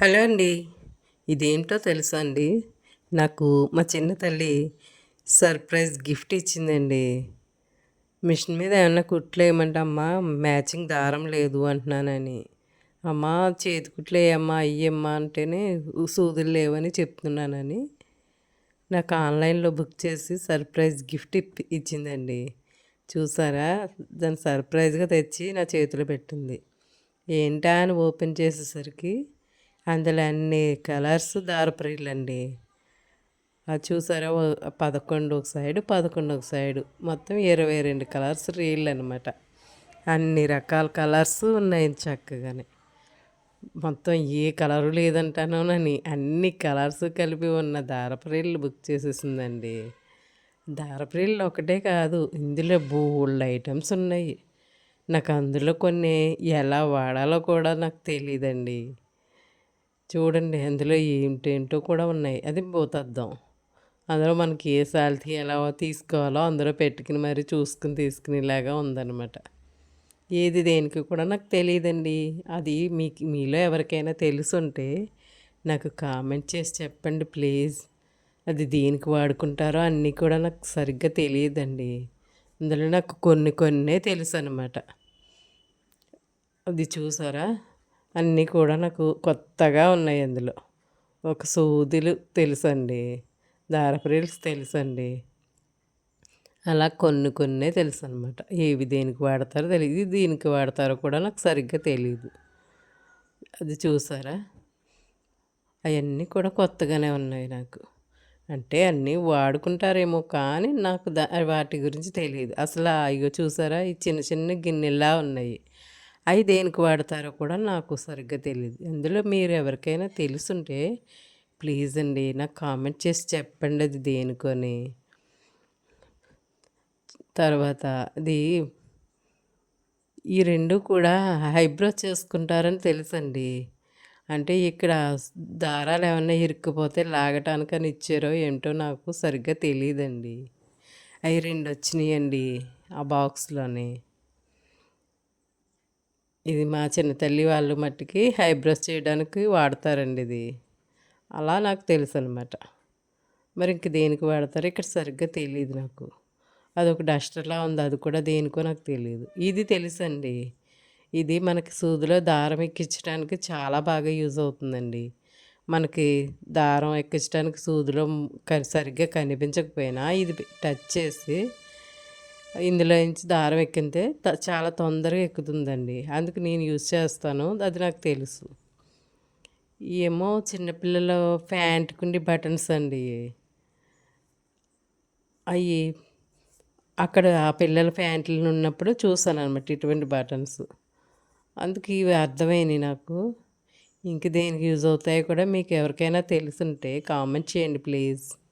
Hello అండి. ఇదేంటో తెలుసా అండి? నాకు మా చిన్న తల్లి సర్ప్రైజ్ గిఫ్ట్ ఇచ్చిందండి. మిషన్ మీద ఏమన్నా కుట్లు వేయమంటే అమ్మ మ్యాచింగ్ దారం లేదు అంటున్నానని. అమ్మ చేతి కుట్లేయమ్మా అయ్యమ్మా అంటేనే సూదులు లేవని చెప్తున్నానని. నాకు ఆన్లైన్లో బుక్ చేసి సర్ప్రైజ్ గిఫ్ట్ ఇచ్చిందండి. చూసారా? దాన్ని సర్ప్రైజ్గా తెచ్చి నా చేతిలో పెట్టింది. ఏంటా అని ఓపెన్ చేసేసరికి అందులో అన్ని కలర్స్ దారపరీలు అండి అది చూసారా? పదకొండు ఒక సైడు పదకొండు ఒక సైడు. మొత్తం ఇరవై రెండు కలర్స్ రీళ్ళు అనమాట అన్ని రకాల కలర్స్ ఉన్నాయి చక్కగానే. మొత్తం ఏ కలరు లేదంటానోనని అన్ని కలర్స్ కలిపి ఉన్న దారపరీళ్ళు బుక్ చేసేసిందండి. దారపరీళ్ళు ఒకటే కాదు ఇందులో బోల్డ్ ఐటమ్స్ ఉన్నాయి. నాకు అందులో కొన్ని ఎలా వాడాలో కూడా నాకు తెలియదండి చూడండి అందులో ఏంటేంటో కూడా ఉన్నాయి. అది భూతద్దం అందులో మనకి ఏ సాల్తీ ఎలా తీసుకోవాలో అందులో పెట్టుకుని మరి చూసుకుని తీసుకునేలాగా ఉందన్నమాట. ఏది దేనికి కూడా నాకు తెలియదండి. అది మీకు మీలో ఎవరికైనా తెలుసుంటే నాకు కామెంట్ చేసి చెప్పండి ప్లీజ్. అది దేనికి వాడుకుంటారో అన్నీ కూడా నాకు సరిగ్గా తెలియదండి. అందులో నాకు కొన్ని కొన్నే తెలుసు అనమాట అది చూసారా? అన్నీ కూడా నాకు కొత్తగా ఉన్నాయి అందులో. ఒక సూదులు తెలుసండి దారప్రిల్స్ తెలుసండి. అలా కొన్ని కొన్నే తెలుసు అనమాట ఏవి దేనికి వాడతారో తెలియదు దీనికి వాడతారో కూడా నాకు సరిగ్గా తెలియదు అది చూసారా? అవన్నీ కూడా కొత్తగానే ఉన్నాయి నాకు. అంటే అన్నీ వాడుకుంటారేమో కానీ నాకు దా వాటి గురించి తెలియదు అసలు అయ్యో చూసారా? ఈ చిన్న చిన్న గిన్నెలా ఉన్నాయి. అవి దేనికి వాడతారో కూడా నాకు సరిగ్గా తెలియదు ఇందులో మీరు ఎవరికైనా తెలుసుంటే ప్లీజ్ అండి నాకు కామెంట్ చేసి చెప్పండి అది దేనికొని. తర్వాత అది ఈ రెండు కూడా హైబ్రో చేసుకుంటారని తెలుసండి. అంటే ఇక్కడ దారాలు ఏమన్నా ఇరుక్కుపోతే లాగటానికని ఇచ్చారో ఏంటో నాకు సరిగ్గా తెలియదండి అవి రెండు వచ్చినాయండి ఆ బాక్స్లోని. ఇది మా చిన్న తల్లి వాళ్ళు మట్టికి హైబ్రోస్ చేయడానికి వాడతారండి ఇది. అలా నాకు తెలుసు అనమాట మరి ఇంక దేనికి వాడతారో ఇక్కడ సరిగ్గా తెలియదు నాకు. అదొక డస్టర్లా ఉంది అది కూడా దేనికో నాకు తెలియదు ఇది తెలుసండి. ఇది మనకి సూదిలో దారం ఎక్కించడానికి చాలా బాగా యూజ్ అవుతుందండి. మనకి దారం ఎక్కించడానికి సూదిలో సరిగ్గా కనిపించకపోయినా ఇది టచ్ చేసి ఇందులో నుంచి దారం ఎక్కితే చాలా తొందరగా ఎక్కుతుందండి. అందుకు నేను యూజ్ చేస్తాను. అది నాకు తెలుసు. ఏమో చిన్నపిల్లల ప్యాంటుకుండి బటన్స్ అండి. అవి అక్కడ ఆ పిల్లల ప్యాంట్లు ఉన్నప్పుడు చూసాను అనమాట ఇటువంటి బటన్స్. అందుకు ఇవి అర్థమైనాయి నాకు. ఇంక దేనికి యూజ్ అవుతాయో కూడా మీకు ఎవరికైనా తెలుసుంటే కామెంట్ చేయండి ప్లీజ్.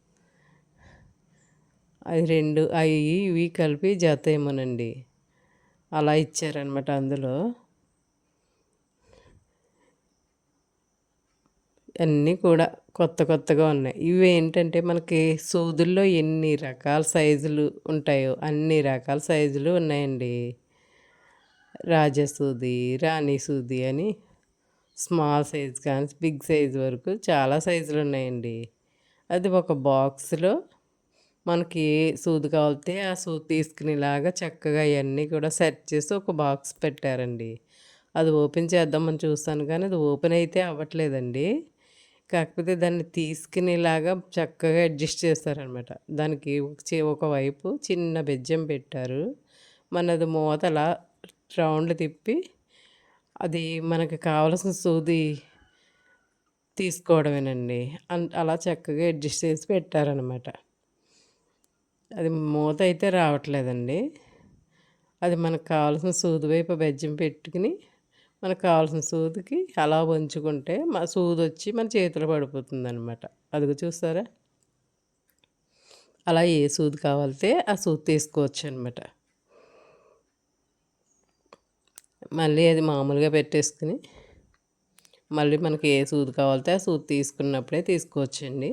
అవి రెండు అవి ఇవి కలిపి జత ఏమోనండి అలా ఇచ్చారనమాట అందులో. అన్నీ కూడా కొత్త కొత్తగా ఉన్నాయి. ఇవి ఏంటంటే మనకి సూదుల్లో ఎన్ని రకాల సైజులు ఉంటాయో అన్ని రకాల సైజులు ఉన్నాయండి. రాజా సూది రాణి సూది అని స్మాల్ సైజ్ కానీ బిగ్ సైజ్ వరకు చాలా సైజులు ఉన్నాయండి. అది ఒక బాక్స్లో మనకి ఏ సూది కావాలితే ఆ సూది తీసుకునేలాగా చక్కగా ఇవన్నీ కూడా సెట్ చేసి ఒక బాక్స్ పెట్టారండి. అది ఓపెన్ చేద్దామని చూస్తాను కానీ అది ఓపెన్ అయితే అవ్వట్లేదండి. కాకపోతే దాన్ని తీసుకునేలాగా చక్కగా అడ్జస్ట్ చేస్తారనమాట దానికి ఒక చి- ఒకవైపు చిన్న బెజ్జం పెట్టారు. మనది మూత అలా రౌండ్ తిప్పి అది మనకి కావలసిన సూది తీసుకోవడమేనండి. అన్ అలా చక్కగా అడ్జస్ట్ చేసి పెట్టారనమాట అది మూత అయితే రావట్లేదండి. అది మనకు కావాల్సిన సూది వైపు బెజ్జం పెట్టుకుని మనకు కావాల్సిన సూదికి అలా వంచుకుంటే మా సూది వచ్చి మన చేతిలో పడిపోతుంది అనమాట అదిగో చూస్తారా? అలా ఏ సూది కావాలితే ఆ సూది తీసుకోవచ్చు అనమాట మళ్ళీ అది మామూలుగా పెట్టేసుకుని మళ్ళీ మనకి ఏ సూది కావాలితే ఆ సూది తీసుకున్నప్పుడే తీసుకోవచ్చండి.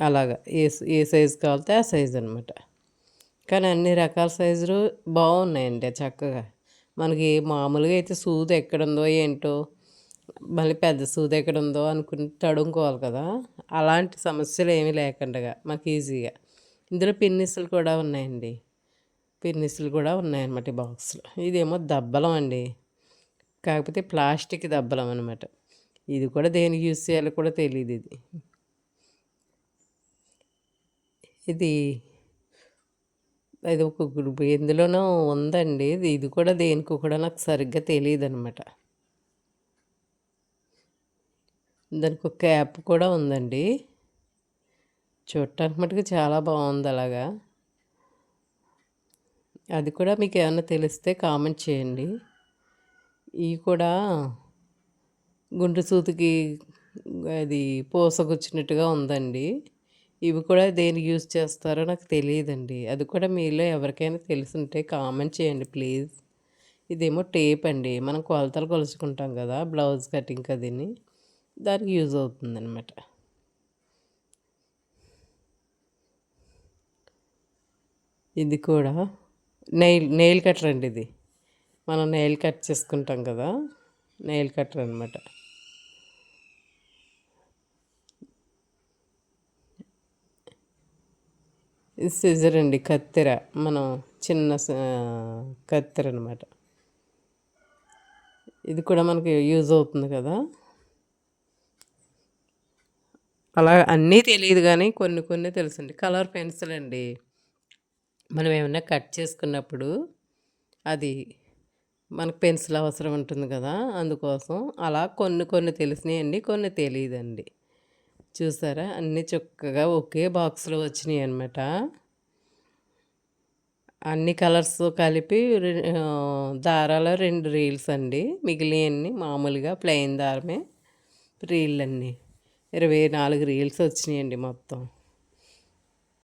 అలాగా ఏ ఏ సైజు కావాలితే ఆ సైజు అనమాట కానీ అన్ని రకాల సైజులు బాగున్నాయండి చక్కగా. మనకి మామూలుగా అయితే సూది ఎక్కడుందో ఏంటో మళ్ళీ పెద్ద సూది ఎక్కడుందో అనుకుని తడుముకోవాలి కదా. అలాంటి సమస్యలు ఏమీ లేకుండా మాకు ఈజీగా. ఇందులో పిన్నిస్లు కూడా ఉన్నాయండి. పిన్నిసులు కూడా ఉన్నాయన్నమాట ఈ బాక్స్లో. ఇదేమో దబ్బలం అండి. కాకపోతే ప్లాస్టిక్ దబ్బలం అనమాట ఇది కూడా దేనికి యూస్ చేయాలో కూడా తెలియదు ఇది. ఇది అది ఒక గ్రూప్ ఎందులోనో ఉందండి. ఇది ఇది కూడా దేనికి కూడా నాకు సరిగ్గా తెలియదు అనమాట దానికి ఒక యాప్ కూడా ఉందండి. చూడటానికి మటుకు చాలా బాగుంది అలాగా. అది కూడా మీకు ఏమైనా తెలిస్తే కామెంట్ చేయండి. ఇవి కూడా గుండు సూతికి అది పూసకొచ్చినట్టుగా ఉందండి. ఇవి కూడా దేనికి యూజ్ చేస్తారో నాకు తెలియదండి. అది కూడా మీలో ఎవరికైనా తెలిసింటే కామెంట్ చేయండి ప్లీజ్. ఇదేమో టేప్ అండి. మనం కొలతలు కొలుచుకుంటాం కదా బ్లౌజ్ కటింగ్ అదిని దానికి యూజ్ అవుతుందన్నమాట. ఇది కూడా నెయిల్ నెయిల్ కట్టర్ అండి ఇది. మనం నెయిల్ కట్ చేసుకుంటాం కదా నెయిల్ కట్టర్ అనమాట సిజర్ అండి కత్తెర. మనం చిన్న కత్తెర అనమాట ఇది కూడా మనకి యూజ్ అవుతుంది కదా. అలా అన్నీ తెలియదు కానీ కొన్ని కొన్ని తెలుసండి. కలర్ పెన్సిల్ అండి. మనం ఏమైనా కట్ చేసుకున్నప్పుడు అది మనకు పెన్సిల్ అవసరం ఉంటుంది కదా. అందుకోసం అలా కొన్ని కొన్ని తెలిసినాయండి కొన్ని తెలియదండి. చూసారా? అన్నీ చక్కగా ఒకే బాక్స్లో వచ్చినాయి అనమాట అన్ని కలర్స్ కలిపి దారాలు రెండు రీల్స్ అండి. మిగిలినవన్నీ మామూలుగా ప్లెయిన్ దారమే రీళ్ళన్నీ. ఇరవై నాలుగు రీల్స్ వచ్చినాయండి మొత్తం.